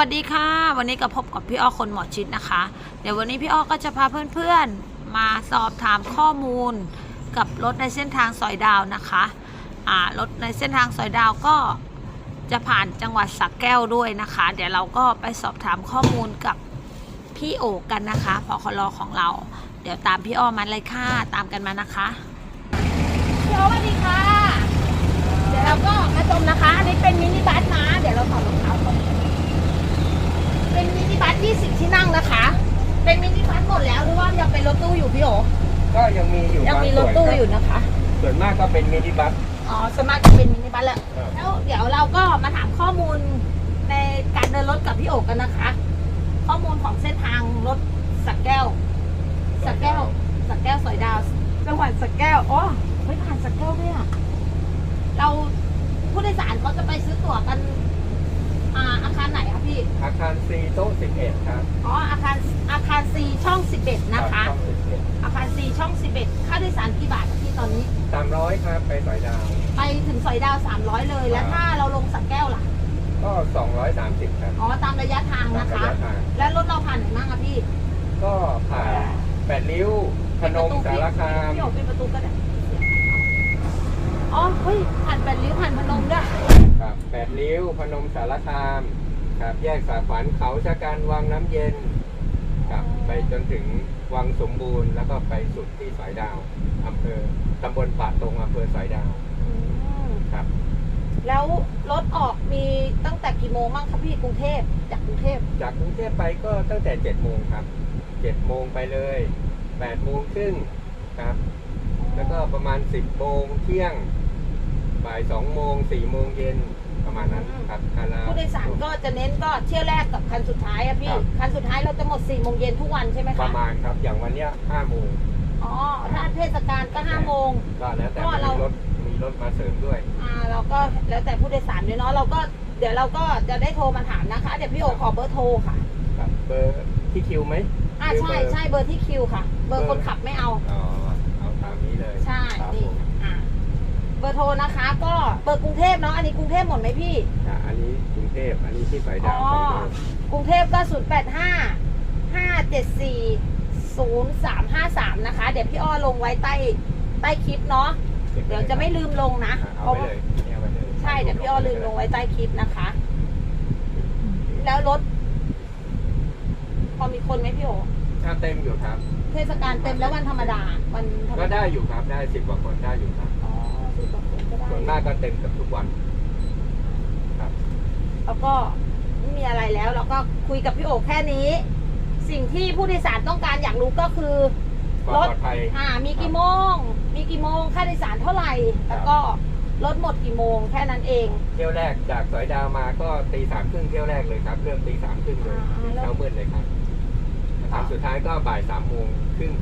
วัสดีค่ะ วันนี้ก็พบกับพี่อ้อคนหมอชิดนะคะ เดี๋ยววันนี้พี่อ้อก็จะพาเพื่อนๆมาสอบถามข้อมูลกับรถในเส้นทางสอยดาวนะคะอ่ารถในเส้นทางสอยดาวก็จะผ่านจังหวัดสักแก้วด้วยนะคะ เดี๋ยวเราก็ไปสอบถามข้อมูลกับพี่โอกันนะคะพอคลอของเรา เดี๋ยวตามพี่อ้อมาเลยค่ะตามกันมานะคะพี่อ้อสวัสดีค่ะ เดี๋ยวเราก็มาชมนะคะ อันนี้เป็นมินิบัสนะเดี๋ยวเราถอดรองเท้าก่อน เป็นมินิบัส20 ที่นั่งนะคะ เป็นมินิบัสหมดแล้วหรือว่ายังเป็นรถตู้อยู่พี่โอก็ยังมีอยู่ยังมีรบาถส่วนตู้คบอยู่นะคะ ส่วนมากก็เป็นมินิบัสอ๋อสวนมากจะเป็นมินิบัสแหละครับแล้วเดี๋ยวเราก็มาถามข้อมูลในการเดินรถกับพี่โอกันนะคะ ข้อมูลของเส้นทางรถสักแก้ว สักแก้ว สักแก้วสอยดาวจังหวัดสักแก้วอ๋อไม่ผ่านสักแก้วด้วยอะเราผู้โดยสารเขาจะไปซื้อตั๋วกัน อ่าอาคารไหนคะพี่ อาคารซีโต๊ะ11 ครับอ๋อ อาคาร อาคาร C ช่อง 11 นะคะช่อง11อาคาร C ช่อง 11 ค่าโดยสารกี่บาทคะพี่ตอนนี้300 ครับ ไปสอยดาว ไปถึงสอยดาว 300 เลย แล้วถ้าเราลงสักแก้วล่ะ ก็ 230 ครับอ๋อ ตามระยะทางตามนะระคะ ยะทาง แล้วรถเราผ่านไหนบ้างคะพี่ก็ผ่านแปดริ้ว พนมสารคาม พี่ออกเป็นประตูก็ได้อ๋อ เฮ้ย ผ่านแปดริ้วผ่านพนมด้วย ครับแปดริ้วพนมสารคามครับแยกสาขวัญเขาชะกันวังน้ำเย็นครับไปจนถึงวังสมบูรณ์แล้วก็ไปสุดที่สอยดาวอำเภอตำบลป่าตรงอำเภอสอยดาวอืมครับ แล้วรถออกมีตั้งแต่กี่โมงบ้างคะพี่กรุงเทพจากกรุงเทพจากกรุงเทพไปก็ตั้งแต่7จ็ดโมงครับ7จ็ดโมงไปเลย8ปดโมงครึ่งครับ แล้วก็ประมาณ10บโมงเที่ยง บ่าย2โมง4โมงเย็นประมาณนั้นครับคารา ผู้โดยสารก็จะเน้นก็เที่ยวแรกกับคันสุดท้ายอะพี่ ครับ คันสุดท้ายเราจะหมด4ี่โมงเย็นทุกวันใช่ไหมปคะ ระมาณครับ อย่างวันเนี้ย5โมงอ๋อ ถ้าเทศกาลก็ห้าโมง ก็แล้วแต่ก็เรามีรถมีรถมาเสริมด้วย อ่าเราก็แล้วแต่ผู้โดยสารด้วยเนาะ เราก็เดี๋ยวเราก็จะได้โทรมาถามนะคะ เดี๋ยวพี่โอขอเบอร์โทรค่ะ ครับ เบอร์ที่คิวไหม อ่าหรือใช่เบอร์ใช่เบอร์ที่คิวค่ะ เบอร์คนขับไม่เอา อ๋อ เอาตามนี้เลยใช่ ครับนี่ผมอ่า เบอร์โทรนะคะก็เบอร์กรุงเทพเนาะอันนี้กรุงเทพหมดไหมพี่ อะอันนี้กรุงเทพอันนี้ที่สอยดาวอ๋อ ของเดิมกรุงเทพก็ 0 8 5 5 7 4 0 3 5 3 นะคะ เดี๋ยวพี่อ้อลงไว้ใต้ใต้คลิปเนาะเดี๋ยวจะไม่ลืมลงนะอะเพเอาราะไว้ว่าเลยเนี่ยเอาไว้เลยใช่เดี๋ยวพี่อ้อลืมลงไว้ใต้คลิปนะคะ แล้วรถ พอมีคนไหมพี่โอถ้าเต็มอยู่ครับ เทศกาลเต็มแล้ววันธรรมดาวันธรรมก็ดาได้อยู่ครับได้สิบกว่าคนได้อยู่ครับอ๋อสิบกว่าคนก็ได้ ส่วนมากก็เต็มกับทุกวันครับแล้วก็ไม่มีอะไรแล้วเราก็คุยกับพี่โอแค่นี้ สิ่งที่ผู้โดยสารต้องการอยากรู้ก็คือความรปถลอดภัย อ่า มีกี่โมง มีกี่โมงค่าโดยสารเท่าไหร่ แล้วก็รถหมดกี่โมงแค่นั้นเอง เที่ยวแรกจากสอยดาวมาก็ตีสามครึ่งเที่ยวแรกเลยครับ เริ่มตีสามครึ่งเลยอ่าแล้ว เช้ามืดเลยครับนะครับสุดท้ายก็บ่ายสามโมงครึ่ง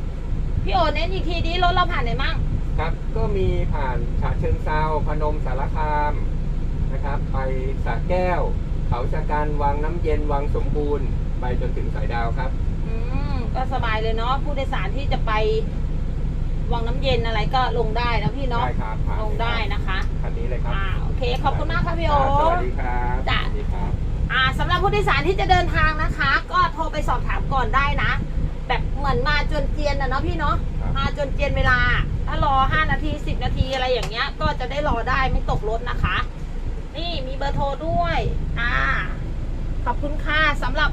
พี่โอเน้นอีกทีนี้รถเราผ่านไหนมั่ง ครับ ก็มีผ่านฉะเชิงเซาพนมสารคามนะครับ ไปสระแก้ว เขาชะกันวังน้ำเย็นวังสมบูรณ์ ไปจนถึงสายดาวครับ อืมก็สบายเลยเนาะผู้โดยสารที่จะไปวังน้ำเย็นอะไรก็ลงได้นะพี่เนาะได้ครับผ่านลงได้นะคะ คันนี้เลยครับอ่าโอเคขอบคุณมากค่ะพี่โอ ครับสวัสดีครับจ้ะ สวัสดีครับ อ่าสำหรับผู้โดยสารที่จะเดินทางนะคะ ก็โทรไปสอบถามก่อนได้นะ แบบเหมือนมาจนเจียนนะเนาะพี่เนาะครับ มาจนเจียนเวลา ถ้ารอ 5 นาที 10 นาทีอะไรอย่างเงี้ย ก็จะได้รอได้ไม่ตกรถนะคะ นี่มีเบอร์โทรด้วยอ่าขอบคุณค่ะสำหรับ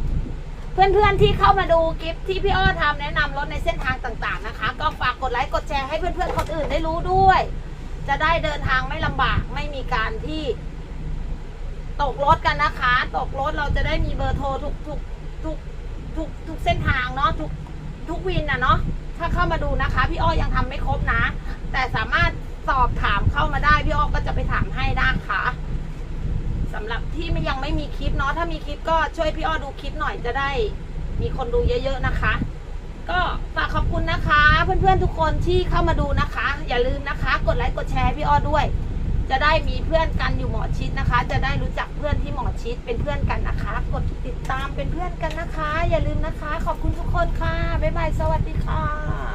เพื่อนๆที่เข้ามาดูคลิปที่พี่อ้อทำแนะนำรถในเส้นทางต่างๆนะคะ ก็ฝากกดไลค์กดแชร์ให้เพื่อนๆคนอื่นได้รู้ด้วย จะได้เดินทางไม่ลำบากไม่มีการที่ ตกรถกันนะคะ ตกรถเราจะได้มีเบอร์โทรทุกทุกทุกทุกทุกเส้นทางเนาะทุกทุกวินนะเนาะ ถ้าเข้ามาดูนะคะ พี่อ้อยังทำไม่ครบนะ แต่สามารถสอบถามเข้ามาได้ พี่อ้อก็จะไปถามให้นะคะสำหรับที่ยังไม่มีคลิปเนาะถ้ามีคลิปก็ช่วยพี่อ้อดูคลิปหน่อยจะได้มีคนดูเยอะๆนะคะ ก็ฝากขอบคุณนะคะ เพื่อนๆทุกคนที่เข้ามาดูนะคะ อย่าลืมนะคะ กดไลค์กดแชร์พี่อ้อด้วย จะได้มีเพื่อนกันอยู่หมอชิดนะคะ จะได้รู้จักเพื่อนที่หมอชิดเป็นเพื่อนกันนะคะ กดติดตามเป็นเพื่อนกันนะคะ อย่าลืมนะคะ ขอบคุณทุกคนค่ะบ๊ายบายสวัสดีค่ะ